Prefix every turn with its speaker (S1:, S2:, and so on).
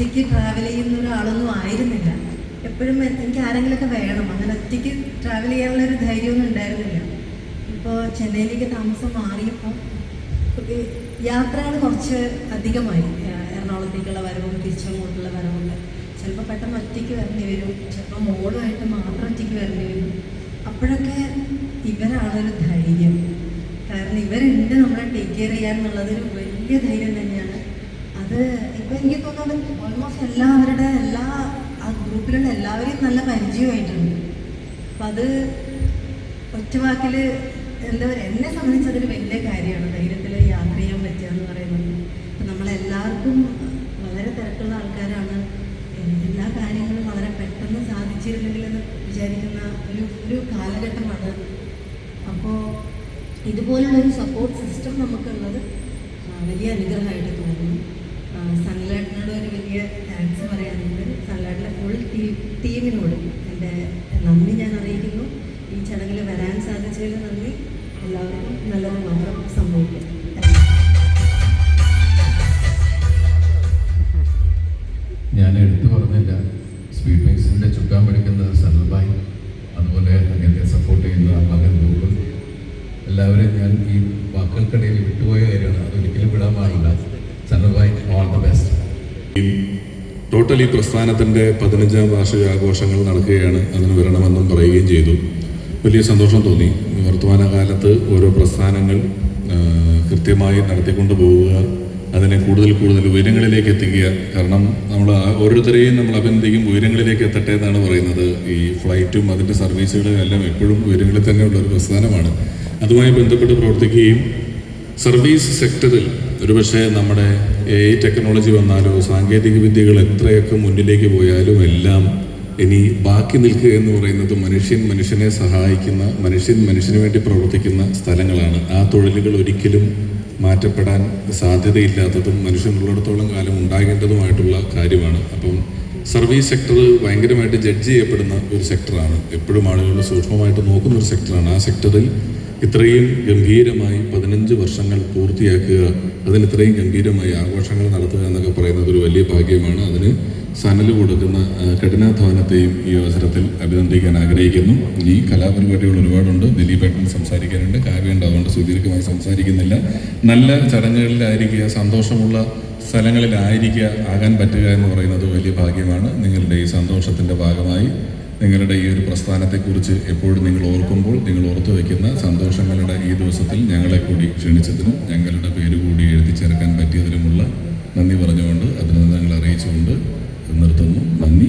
S1: ഒറ്റയ്ക്ക് ട്രാവൽ ചെയ്യുന്ന ഒരാളൊന്നും ആയിരുന്നില്ല. എപ്പോഴും എനിക്ക് ആരെങ്കിലുമൊക്കെ വേണം. അങ്ങനെ ഒറ്റയ്ക്ക് ട്രാവൽ ചെയ്യാനുള്ള ഒരു ധൈര്യമൊന്നും ഉണ്ടായിരുന്നില്ല. ഇപ്പോൾ ചെന്നൈയിലേക്ക് താമസം മാറിയപ്പോൾ യാത്രകൾ കുറച്ച് അധികമായി. എറണാകുളത്തേക്കുള്ള വരവും തിരിച്ചങ്ങോട്ടുള്ള വരവുണ്ട് ചിലപ്പോൾ പെട്ടെന്ന് ഒറ്റയ്ക്ക് വരേണ്ടി വരും. ചിലപ്പോൾ മോളുമായിട്ട് മാത്രം ഒറ്റയ്ക്ക് വരേണ്ടി വരും. അപ്പോഴൊക്കെ ഇവരാണൊരു ധൈര്യം. കാരണം ഇവരുണ്ട് നമ്മളെ ടേക്ക് കെയർ ചെയ്യാൻ വലിയ ധൈര്യം തന്നെയാണ്. അത് എനിക്ക് തോന്നുന്നത് ഓൾമോസ്റ്റ് എല്ലാവരുടെ എല്ലാ ആ ഗ്രൂപ്പിലുള്ള എല്ലാവരെയും നല്ല പരിചയമായിട്ടുണ്ട്. അപ്പം അത് ഒറ്റ വാക്കിൽ എന്താ പറയുക എന്നെ സംബന്ധിച്ച് അതൊരു വലിയ കാര്യമാണ്. ധൈര്യത്തിൽ യാത്ര ചെയ്യാൻ പറ്റുക എന്ന് പറയുന്നത്. അപ്പം നമ്മളെല്ലാവർക്കും വളരെ തിരക്കുള്ള ആൾക്കാരാണ്. എല്ലാ കാര്യങ്ങളും വളരെ പെട്ടെന്ന് സാധിച്ചിരുന്നെങ്കിലെന്ന് വിചാരിക്കുന്ന ഒരു ഒരു കാലഘട്ടമാണ്. അപ്പോൾ ഇതുപോലുള്ളൊരു സപ്പോർട്ട് സിസ്റ്റം നമുക്കുള്ളത് വലിയ അനുഗ്രഹമായിട്ട് സൺലൈറ്റിനോട് താങ്ക്സ് പറയാനുണ്ട് സൺലൈറ്റിലെ ഫുൾ ടീമിനോട് എന്റെ നന്ദി ഞാൻ അറിയിക്കുന്നു. ഈ ചടങ്ങിൽ വരാൻ സാധിച്ചതിൽ നന്ദി. എല്ലാവർക്കും നല്ലത് മാത്രം സംഭവിക്കും
S2: ടോട്ടൽ ഈ പ്രസ്ഥാനത്തിന്റെ പതിനഞ്ചാം വാർഷിക ആഘോഷങ്ങൾ നടക്കുകയാണ്. അതിന് വരണമെന്നും പറയുകയും ചെയ്തു. വലിയ സന്തോഷം തോന്നി. വർത്തമാനകാലത്ത് ഓരോ പ്രസ്ഥാനങ്ങൾ കൃത്യമായി നടത്തിക്കൊണ്ട് പോവുക അതിനെ കൂടുതൽ കൂടുതൽ ഉയരങ്ങളിലേക്ക് എത്തിക്കുക. കാരണം നമ്മൾ ഓരോരുത്തരെയും നമ്മൾ അഭിനന്ദിക്കും ഉയരങ്ങളിലേക്ക് എത്തട്ടെ എന്നാണ് പറയുന്നത്. ഈ ഫ്ലൈറ്റും അതിന്റെ സർവീസുകളും എല്ലാം എപ്പോഴും ഉയരങ്ങളിൽ തന്നെയുള്ള ഒരു പ്രസ്ഥാനമാണ്. അതുമായി ബന്ധപ്പെട്ട് പ്രവർത്തിക്കുകയും സർവീസ് സെക്ടറിൽ ഒരുപക്ഷെ നമ്മുടെ എ ഐ ടെക്നോളജി വന്നാലോ സാങ്കേതിക വിദ്യകൾ എത്രയൊക്കെ മുന്നിലേക്ക് പോയാലും എല്ലാം ഇനി ബാക്കി നിൽക്കുക എന്ന് പറയുന്നത് മനുഷ്യൻ മനുഷ്യനെ സഹായിക്കുന്ന മനുഷ്യൻ മനുഷ്യന് വേണ്ടി പ്രവർത്തിക്കുന്ന സ്ഥലങ്ങളാണ്. ആ തൊഴിലുകൾ ഒരിക്കലും മാറ്റപ്പെടാൻ സാധ്യതയില്ലാത്തതും മനുഷ്യനുള്ളിടത്തോളം കാലം ഉണ്ടാകേണ്ടതുമായിട്ടുള്ള കാര്യമാണ്. അപ്പം സർവീസ് സെക്ടർ ഭയങ്കരമായിട്ട് ജഡ്ജ് ചെയ്യപ്പെടുന്ന ഒരു സെക്ടറാണ്. എപ്പോഴും ആളുകൾ സൂക്ഷ്മമായിട്ട് നോക്കുന്ന ഒരു സെക്ടറാണ്. ആ സെക്ടറിൽ ഇത്രയും ഗംഭീരമായി പതിനഞ്ച് വർഷങ്ങൾ പൂർത്തിയാക്കുക അതിന് ഇത്രയും ഗംഭീരമായി ആഘോഷങ്ങൾ നടത്തുക എന്നൊക്കെ പറയുന്നത് ഒരു വലിയ ഭാഗ്യമാണ്. അതിന് സനൽ കൊടുക്കുന്ന കഠിനാധ്വാനത്തെയും ഈ അവസരത്തിൽ അഭിനന്ദിക്കാൻ ആഗ്രഹിക്കുന്നു. ഈ കലാപരിപാടികൾ ഒരുപാടുണ്ട്. ദിലീപേട്ടൻ സംസാരിക്കാനുണ്ട്. കാവ്യ ഉണ്ടാവുകൊണ്ട് സുദീർഘമായി സംസാരിക്കുന്നില്ല. നല്ല ചടങ്ങുകളിലായിരിക്കുക സന്തോഷമുള്ള സ്ഥലങ്ങളിലായിരിക്കുക ആകാൻ പറ്റുക എന്ന് പറയുന്നത് വലിയ ഭാഗ്യമാണ്. നിങ്ങളുടെ ഈ സന്തോഷത്തിന്റെ ഭാഗമായി. നിങ്ങളുടെ ഈ ഒരു പ്രസ്ഥാനത്തെക്കുറിച്ച് എപ്പോഴും നിങ്ങൾ ഓർക്കുമ്പോൾ നിങ്ങൾ ഓർത്തു വയ്ക്കുന്ന സന്തോഷങ്ങളുടെ ഈ ദിവസത്തിൽ ഞങ്ങളെ കൂടി ക്ഷണിച്ചതിനും ഞങ്ങളുടെ പേര് കൂടി എഴുതി ചേർക്കാൻ പറ്റിയതിനുമുള്ള നന്ദി പറഞ്ഞുകൊണ്ട് അഭിനന്ദനങ്ങൾ അറിയിച്ചുകൊണ്ട് നിർത്തുന്നു. നന്ദി